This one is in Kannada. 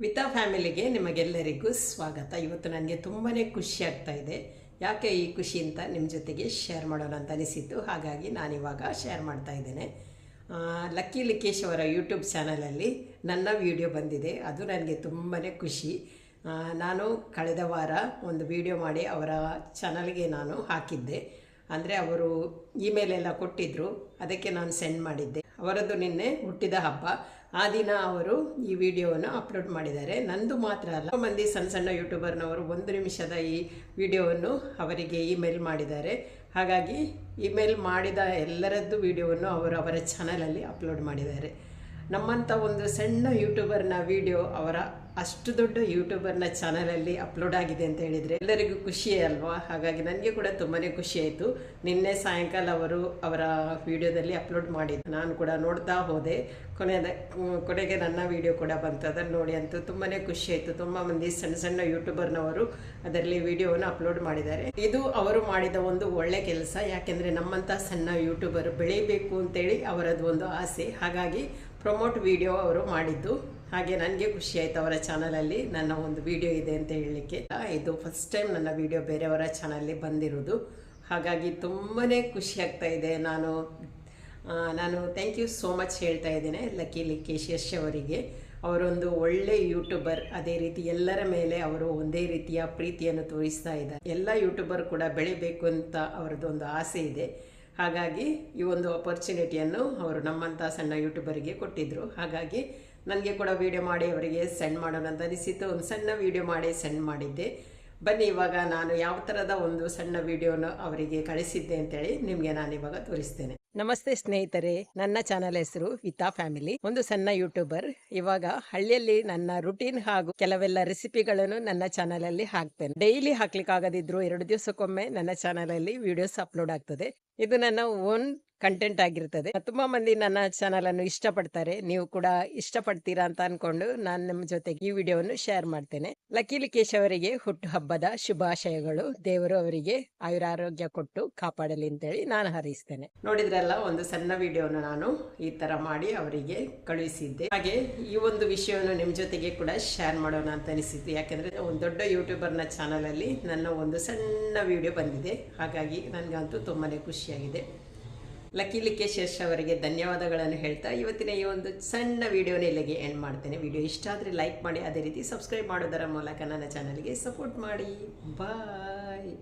ವಿತಾ ಫ್ಯಾಮಿಲಿಗೆ ನಿಮಗೆಲ್ಲರಿಗೂ ಸ್ವಾಗತ. ಇವತ್ತು ನನಗೆ ತುಂಬಾ ಖುಷಿ ಆಗ್ತಾ ಇದೆ. ಯಾಕೆ ಈ ಖುಷಿ ಅಂತ ನಿಮ್ಮ ಜೊತೆಗೆ ಶೇರ್ ಮಾಡೋಣ ಅಂತ ಅನಿಸಿತ್ತು ಹಾಗಾಗಿ ನಾನಿವಾಗ ಶೇರ್ ಮಾಡ್ತಾ ಇದ್ದೇನೆ. ಲಕ್ಕಿ ಲಿಕೇಶ್ ಅವರ ಯೂಟ್ಯೂಬ್ ಚಾನಲಲ್ಲಿ ನನ್ನ ವಿಡಿಯೋ ಬಂದಿದೆ. ಅದು ನನಗೆ ತುಂಬಾ ಖುಷಿ. ನಾನು ಕಳೆದ ವಾರ ಒಂದು ವಿಡಿಯೋ ಮಾಡಿ ಅವರ ಚಾನಲ್ಗೆ ನಾನು ಹಾಕಿದ್ದೆ. ಅಂದರೆ ಅವರು ಇಮೇಲ್ ಎಲ್ಲ ಕೊಟ್ಟಿದ್ದರು ಅದಕ್ಕೆ ನಾನು ಸೆಂಡ್ ಮಾಡಿದ್ದೆ. ಅವರದ್ದು ನಿನ್ನೆ ಹುಟ್ಟಿದ ಹಬ್ಬ. ಆ ದಿನ ಅವರು ಈ ವಿಡಿಯೋವನ್ನು ಅಪ್ಲೋಡ್ ಮಾಡಿದ್ದಾರೆ. ನಂದು ಮಾತ್ರ ಅಲ್ಲ. ಮಂದಿ ಸಣ್ಣ ಸಣ್ಣ ಯೂಟ್ಯೂಬರ್ನವರು ಒಂದು ನಿಮಿಷದ ಈ ವಿಡಿಯೋವನ್ನು ಅವರಿಗೆ ಇಮೇಲ್ ಮಾಡಿದ್ದಾರೆ. ಹಾಗಾಗಿ ಇಮೇಲ್ ಮಾಡಿದ ಎಲ್ಲರದ್ದು ವಿಡಿಯೋವನ್ನು ಅವರು ಅವರ ಚಾನಲಲ್ಲಿ ಅಪ್ಲೋಡ್ ಮಾಡಿದ್ದಾರೆ. ನಮ್ಮಂಥ ಒಂದು ಸಣ್ಣ ಯೂಟ್ಯೂಬರ್ನ ವಿಡಿಯೋ ಅವರ ಅಷ್ಟು ದೊಡ್ಡ ಯೂಟ್ಯೂಬರ್ನ ಚಾನಲಲ್ಲಿ ಅಪ್ಲೋಡ್ ಆಗಿದೆ ಅಂತ ಹೇಳಿದರೆ ಎಲ್ಲರಿಗೂ ಖುಷಿಯೇ ಅಲ್ವಾ? ಹಾಗಾಗಿ ನನಗೆ ಕೂಡ ತುಂಬಾ ಖುಷಿ ಆಯಿತು. ನಿನ್ನೆ ಸಾಯಂಕಾಲ ಅವರು ಅವರ ವಿಡಿಯೋದಲ್ಲಿ ಅಪ್ಲೋಡ್ ಮಾಡಿದ್ದು. ನಾನು ಕೂಡ ನೋಡ್ತಾ ಹೋದೆ. ಕೊನೆಯ ಕೊನೆಗೆ ನನ್ನ ವಿಡಿಯೋ ಕೂಡ ಬಂತು. ಅದನ್ನು ನೋಡಿ ಅಂತೂ ತುಂಬಾ ಖುಷಿ ಆಯಿತು. ತುಂಬ ಮಂದಿ ಸಣ್ಣ ಸಣ್ಣ ಯೂಟ್ಯೂಬರ್ನವರು ಅದರಲ್ಲಿ ವಿಡಿಯೋವನ್ನು ಅಪ್ಲೋಡ್ ಮಾಡಿದ್ದಾರೆ. ಇದು ಅವರು ಮಾಡಿದ ಒಂದು ಒಳ್ಳೆ ಕೆಲಸ. ಯಾಕೆಂದರೆ ನಮ್ಮಂಥ ಸಣ್ಣ ಯೂಟ್ಯೂಬರ್ ಬೆಳೀಬೇಕು ಅಂತೇಳಿ ಅವರದ್ದು ಒಂದು ಆಸೆ. ಹಾಗಾಗಿ ಪ್ರಮೋಟ್ ವಿಡಿಯೋ ಅವರು ಮಾಡಿದ್ದು. ಹಾಗೆ ನನಗೆ ಖುಷಿ ಆಯ್ತು ಅವರ ಚಾನಲಲ್ಲಿ ನನ್ನ ಒಂದು ವಿಡಿಯೋ ಇದೆ ಅಂತ ಹೇಳಲಿಕ್ಕೆ. ಇದು ಫಸ್ಟ್ ಟೈಮ್ ನನ್ನ ವಿಡಿಯೋ ಬೇರೆಯವರ ಚಾನಲಲ್ಲಿ ಬಂದಿರೋದು. ಹಾಗಾಗಿ ತುಂಬಾ ಖುಷಿ ಆಗ್ತಾ ಇದೆ. ನಾನು ನಾನು ಥ್ಯಾಂಕ್ ಯು ಸೋ ಮಚ್ ಹೇಳ್ತಾ ಇದ್ದೇನೆ ಲಕ್ಕಿ ಲಿಕ್ಕೇಶ್ ಯಶ್ ಅವರಿಗೆ. ಅವರೊಂದು ಒಳ್ಳೆ ಯೂಟ್ಯೂಬರ್ ಅದೇ ರೀತಿ ಎಲ್ಲರ ಮೇಲೆ ಅವರು ಒಂದೇ ರೀತಿಯ ಪ್ರೀತಿಯನ್ನು ತೋರಿಸ್ತಾ ಇದ್ದಾರೆ. ಎಲ್ಲ ಯೂಟ್ಯೂಬರ್ ಕೂಡ ಬೆಳಿಬೇಕು ಅಂತ ಅವರದ್ದು ಒಂದು ಆಸೆ ಇದೆ. ಹಾಗಾಗಿ ಈ ಒಂದು ಅಪರ್ಚುನಿಟಿಯನ್ನು ಅವರು ನಮ್ಮಂಥ ಸಣ್ಣ ಯೂಟ್ಯೂಬರಿಗೆ ಕೊಟ್ಟಿದ್ದರು ಹಾಗಾಗಿ ನನಗೆ ಕೂಡ ವೀಡಿಯೋ ಮಾಡಿ ಅವರಿಗೆ ಸೆಂಡ್ ಮಾಡೋಣ ಅಂತ ಅನಿಸಿತು ಒಂದು ಸಣ್ಣ ವೀಡಿಯೋ ಮಾಡಿ ಸೆಂಡ್ ಮಾಡಿದ್ದೆ. ಬನ್ನಿ, ಇವಾಗ ನಾನು ಯಾವ ಥರದ ಒಂದು ಸಣ್ಣ ವೀಡಿಯೋನ ಅವರಿಗೆ ಕಳಿಸಿದ್ದೆ ಅಂತೇಳಿ ನಿಮಗೆ ನಾನು ಇವಾಗ ತೋರಿಸ್ತೇನೆ. ನಮಸ್ತೆ ಸ್ನೇಹಿತರೆ, ನನ್ನ ಚಾನಲ್ ಹೆಸರು ವಿತಾ ಫ್ಯಾಮಿಲಿ. ಒಂದು ಸಣ್ಣ ಯೂಟ್ಯೂಬರ್. ಇವಾಗ ಹಳ್ಳಿಯಲ್ಲಿ ನನ್ನ ರುಟೀನ್ ಹಾಗೂ ಕೆಲವೆಲ್ಲ ರೆಸಿಪಿಗಳನ್ನು ನನ್ನ ಚಾನಲ್ ಅಲ್ಲಿ ಹಾಕ್ತೇನೆ. ಡೈಲಿ ಹಾಕ್ಲಿಕ್ಕೆ ಆಗದಿದ್ರು ಎರಡು ದಿವಸಕ್ಕೊಮ್ಮೆ ನನ್ನ ಚಾನಲ್ ಅಲ್ಲಿ ವಿಡಿಯೋಸ್ ಅಪ್ಲೋಡ್ ಆಗ್ತದೆ. ಇದು ನನ್ನ ಓನ್ ಕಂಟೆಂಟ್ ಆಗಿರ್ತದೆ. ತುಂಬಾ ಮಂದಿ ನನ್ನ ಚಾನಲ್ ಅನ್ನು ಇಷ್ಟಪಡ್ತಾರೆ. ನೀವು ಕೂಡ ಇಷ್ಟಪಡ್ತೀರಾ ಅಂತ ಅನ್ಕೊಂಡು ನಾನು ನಿಮ್ಮ ಜೊತೆಗೆ ಈ ವಿಡಿಯೋವನ್ನು ಶೇರ್ ಮಾಡ್ತೇನೆ. ಲಕ್ಕಿ ಅವರಿಗೆ ಹುಟ್ಟು ಹಬ್ಬದ ಶುಭಾಶಯಗಳು. ದೇವರು ಅವರಿಗೆ ಆಯುರಾರೋಗ್ಯ ಕೊಟ್ಟು ಕಾಪಾಡಲಿ ಅಂತೇಳಿ ನಾನು ಹರಿಸ್ತೇನೆ. ನೋಡಿದ್ರಲ್ಲ ಒಂದು ಸಣ್ಣ ವಿಡಿಯೋನ ನಾನು ಈ ತರ ಮಾಡಿ ಅವರಿಗೆ ಕಳುಹಿಸಿದ್ದೆ ಹಾಗೆ ಈ ಒಂದು ವಿಷಯವನ್ನು ನಿಮ್ಮ ಜೊತೆಗೆ ಕೂಡ ಶೇರ್ ಮಾಡೋಣ ಅಂತ ಅನಿಸಿದ್ದೆ. ಯಾಕಂದ್ರೆ ಒಂದು ದೊಡ್ಡ ಯೂಟ್ಯೂಬರ್ನ ಚಾನಲಲ್ಲಿ ನನ್ನ ಒಂದು ಸಣ್ಣ ವಿಡಿಯೋ ಬಂದಿದೆ. ಹಾಗಾಗಿ ನನಗಂತೂ ತುಂಬಾನೇ ಖುಷಿಯಾಗಿದೆ. ಲಕ್ಕಿ ಲಿಕ್ಕೇಶ್ ಅವರಿಗೆ ಧನ್ಯವಾದಗಳನ್ನು ಹೇಳ್ತಾ ಇವತ್ತಿನ ಈ ಒಂದು ಸಣ್ಣ ವಿಡಿಯೋನ ಇಲ್ಲಿಗೆ ಎಂಡ್ ಮಾಡ್ತೇನೆ. ವಿಡಿಯೋ ಇಷ್ಟ ಆದರೆ ಲೈಕ್ ಮಾಡಿ, ಅದೇ ರೀತಿ ಸಬ್ಸ್ಕ್ರೈಬ್ ಮಾಡೋದರ ಮೂಲಕ ನನ್ನ ಚಾನಲ್ಗೆ ಸಪೋರ್ಟ್ ಮಾಡಿ. ಬಾಯ್